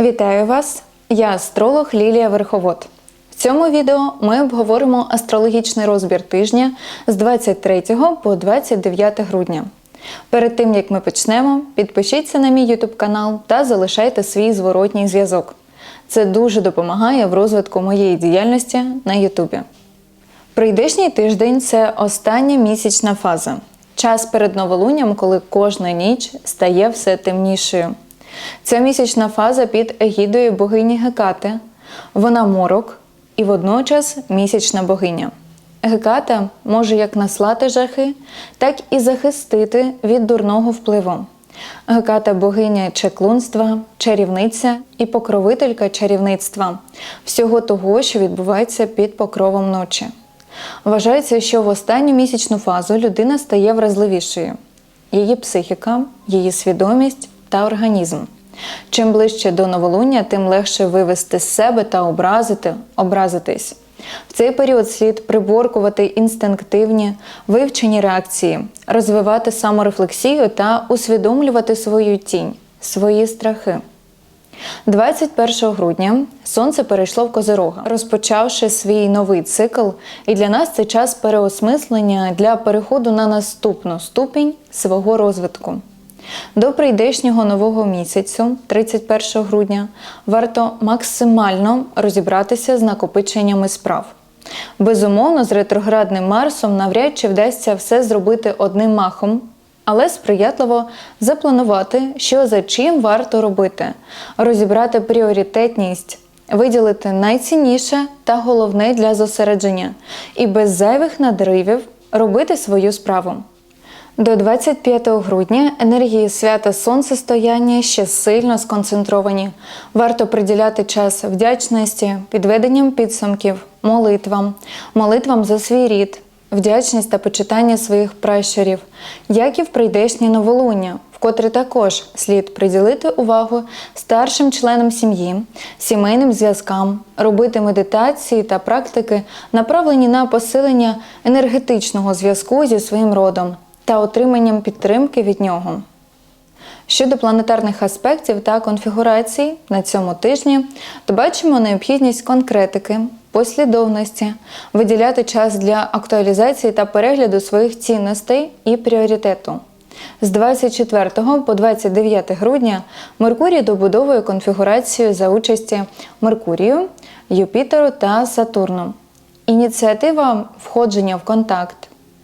Вітаю вас! Я астролог Лілія Верховод. В цьому відео ми обговоримо астрологічний розбір тижня з 23 по 29 грудня. Перед тим як ми почнемо, підпишіться на мій YouTube канал та залишайте свій зворотній зв'язок. Це дуже допомагає в розвитку моєї діяльності на YouTube. Прийдешній тиждень це остання місячна фаза. Час перед новолунням, коли кожна ніч стає все темнішою. Ця місячна фаза під егідою богині Гекати. Вона морок і водночас місячна богиня. Геката може як наслати жахи, так і захистити від дурного впливу. Геката богиня чеклунства, чарівниця і покровителька чарівництва, всього того, що відбувається під покровом ночі. Вважається, що в останню місячну фазу людина стає вразливішою. Її психіка, її свідомість та організм. Чим ближче до новолуння, тим легше вивести з себе та образити, образитись. В цей період слід приборкувати інстинктивні вивчені реакції, розвивати саморефлексію та усвідомлювати свою тінь, свої страхи. 21 грудня сонце перейшло в Козирога, розпочавши свій новий цикл, і для нас це час переосмислення для переходу на наступну ступінь свого розвитку. До прийдешнього нового місяцю, 31 грудня, варто максимально розібратися з накопиченнями справ. Безумовно, з ретроградним Марсом навряд чи вдасться все зробити одним махом, але сприятливо запланувати, що за чим варто робити, розібрати пріоритетність, виділити найцінніше та головне для зосередження, і без зайвих надривів робити свою справу. До 25 грудня енергії свята сонцестояння ще сильно сконцентровані. Варто приділяти час вдячності, підведенням підсумків, молитвам, молитвам за свій рід, вдячність та почитання своїх пращурів, як і в прийдешнє новолуння, вкотре також слід приділити увагу старшим членам сім'ї, сімейним зв'язкам, робити медитації та практики, направлені на посилення енергетичного зв'язку зі своїм родом та отриманням підтримки від нього. Щодо планетарних аспектів та конфігурацій на цьому тижні, то бачимо необхідність конкретики, послідовності, виділяти час для актуалізації та перегляду своїх цінностей і пріоритету. З 24 по 29 грудня Меркурій добудовує конфігурацію за участі Меркурію, Юпітеру та Сатурну. Ініціатива входження в контакт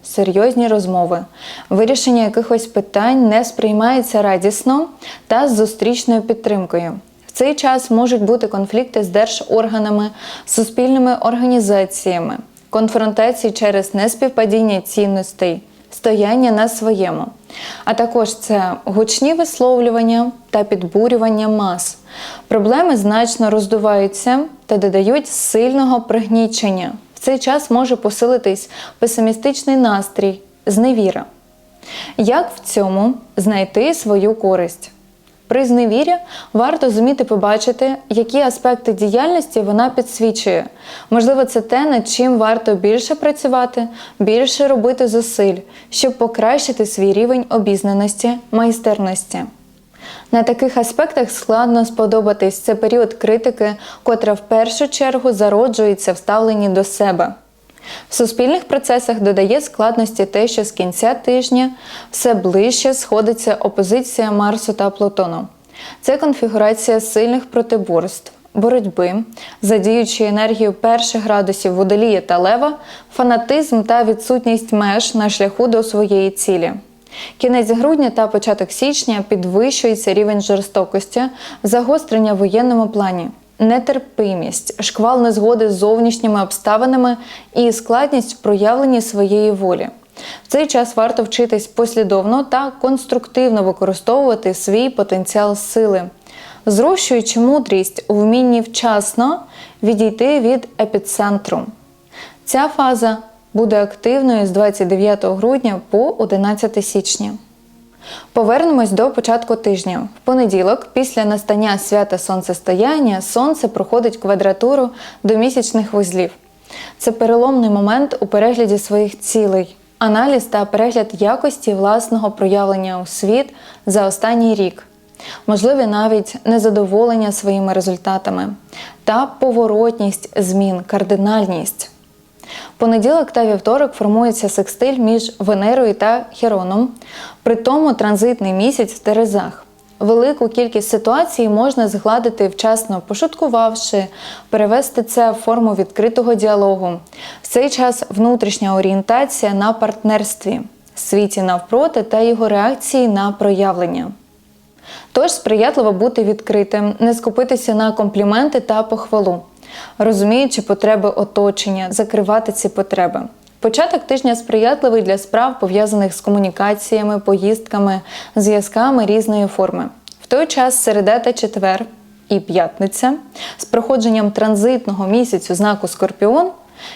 серйозні розмови, вирішення якихось питань не сприймається радісно та з зустрічною підтримкою. В цей час можуть бути конфлікти з держорганами, суспільними організаціями, конфронтації через неспівпадіння цінностей, стояння на своєму. А також це гучні висловлювання та підбурювання мас. Проблеми значно роздуваються та додають сильного пригнічення. Цей час може посилитись песимістичний настрій, зневіра. Як в цьому знайти свою користь? При зневірі варто зуміти побачити, які аспекти діяльності вона підсвічує. Можливо, це те, над чим варто більше працювати, більше робити зусиль, щоб покращити свій рівень обізнаності, майстерності. На таких аспектах складно сподобатись це період критики, котра в першу чергу зароджується в ставленні до себе. В суспільних процесах додає складності те, що з кінця тижня все ближче сходиться опозиція Марсу та Плутону. Це конфігурація сильних протиборств, боротьби, задіючи енергію перших градусів водолія та лева, фанатизм та відсутність меж на шляху до своєї цілі. Кінець грудня та початок січня підвищується рівень жорстокості, загострення в воєнному плані, нетерпимість, шквал незгоди з зовнішніми обставинами і складність в проявленні своєї волі. В цей час варто вчитись послідовно та конструктивно використовувати свій потенціал сили, зрощуючи мудрість у вмінні вчасно відійти від епіцентру. Ця фаза буде активною з 29 грудня по 11 січня. Повернемось до початку тижня. В понеділок, після настання свята сонцестояння, сонце проходить квадратуру до місячних вузлів. Це переломний момент у перегляді своїх цілей, аналіз та перегляд якості власного проявлення у світ за останній рік. можливі навіть незадоволення своїми результатами та поворотність змін, кардинальність. Понеділок та вівторок формується секстиль між Венерою та Хероном, при тому транзитний місяць в Терезах. Велику кількість ситуацій можна згладити вчасно пошуткувавши, перевести це в форму відкритого діалогу. В цей час внутрішня орієнтація на партнерстві, світі навпроти та його реакції на проявлення. Тож сприятливо бути відкритим, не скупитися на компліменти та похвалу, розуміючи потреби оточення, закривати ці потреби. Початок тижня сприятливий для справ, пов'язаних з комунікаціями, поїздками, зв'язками різної форми. В той час середа та четвер і п'ятниця з проходженням транзитного місяцю знаку Скорпіон,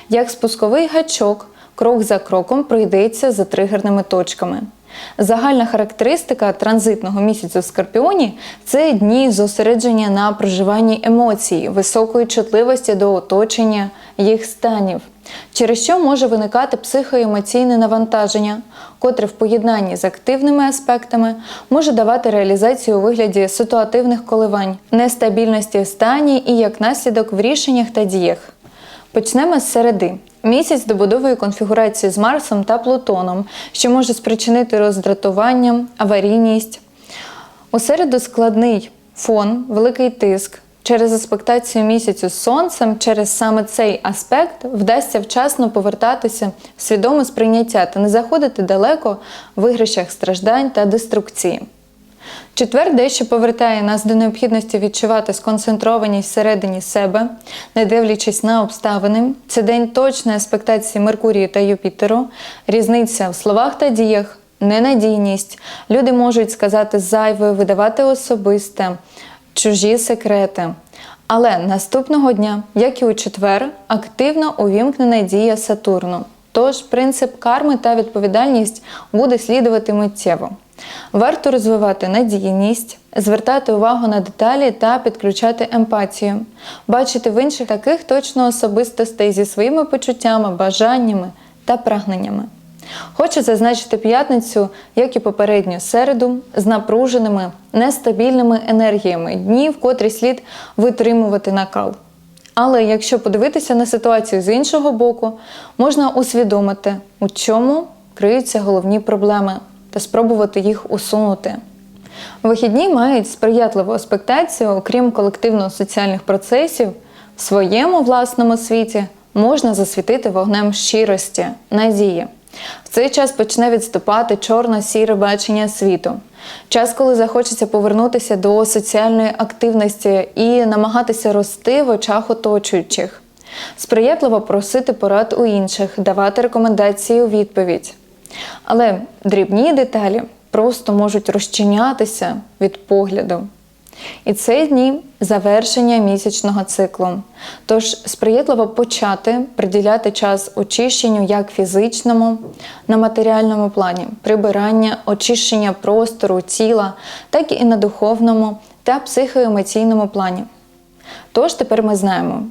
як спусковий гачок, крок за кроком пройдеться за тригерними точками. Загальна характеристика транзитного місяцю в Скорпіоні це дні зосередження на проживанні емоцій, високої чутливості до оточення їх станів, через що може виникати психоемоційне навантаження, котре в поєднанні з активними аспектами може давати реалізацію у вигляді ситуативних коливань, нестабільності в стані і як наслідок в рішеннях та діях. Почнемо з середи. Місяць добудовує конфігурацію з Марсом та Плутоном, що може спричинити роздратування, аварійність. У середу складний фон, великий тиск. Через аспектацію місяцю з сонцем, через саме цей аспект вдасться вчасно повертатися в свідоме сприйняття та не заходити далеко в ігрищах страждань та деструкції. Четвер дещо повертає нас до необхідності відчувати сконцентрованість всередині себе, не дивлячись на обставини. Це день точної аспектації Меркурію та Юпітеру, різниця в словах та діях, ненадійність. Люди можуть сказати зайве, видавати особисте, чужі секрети. Але наступного дня, як і у четвер, активно увімкнена дія Сатурну. Тож принцип карми та відповідальність буде слідувати миттєво. Варто розвивати надійність, звертати увагу на деталі та підключати емпатію, бачити в інших таких точно особистостей зі своїми почуттями, бажаннями та прагненнями. Хочу зазначити п'ятницю, як і попередню середу, з напруженими, нестабільними енергіями, дні, в котрі слід витримувати накал. Але якщо подивитися на ситуацію з іншого боку, можна усвідомити, у чому криються головні проблеми та спробувати їх усунути. Вихідні мають сприятливу аспектацію, окрім колективно-соціальних процесів, в своєму власному світі можна засвітити вогнем щирості, надії. В цей час почне відступати чорно-сіре бачення світу. Час, коли захочеться повернутися до соціальної активності і намагатися рости в очах оточуючих. Сприятливо просити порад у інших, давати рекомендації у відповідь. Але дрібні деталі просто можуть розчинятися від погляду. І це дні завершення місячного циклу. Тож сприятливо почати приділяти час очищенню як фізичному, на матеріальному плані, прибирання, очищення простору, тіла, так і на духовному та психоемоційному плані. Тож тепер ми знаємо,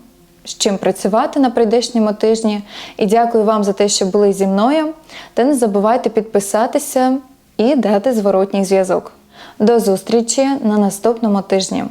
з чим працювати на прийдешньому тижні. І дякую вам за те, що були зі мною. Та не забувайте підписатися і дати зворотній зв'язок. До зустрічі на наступному тижні.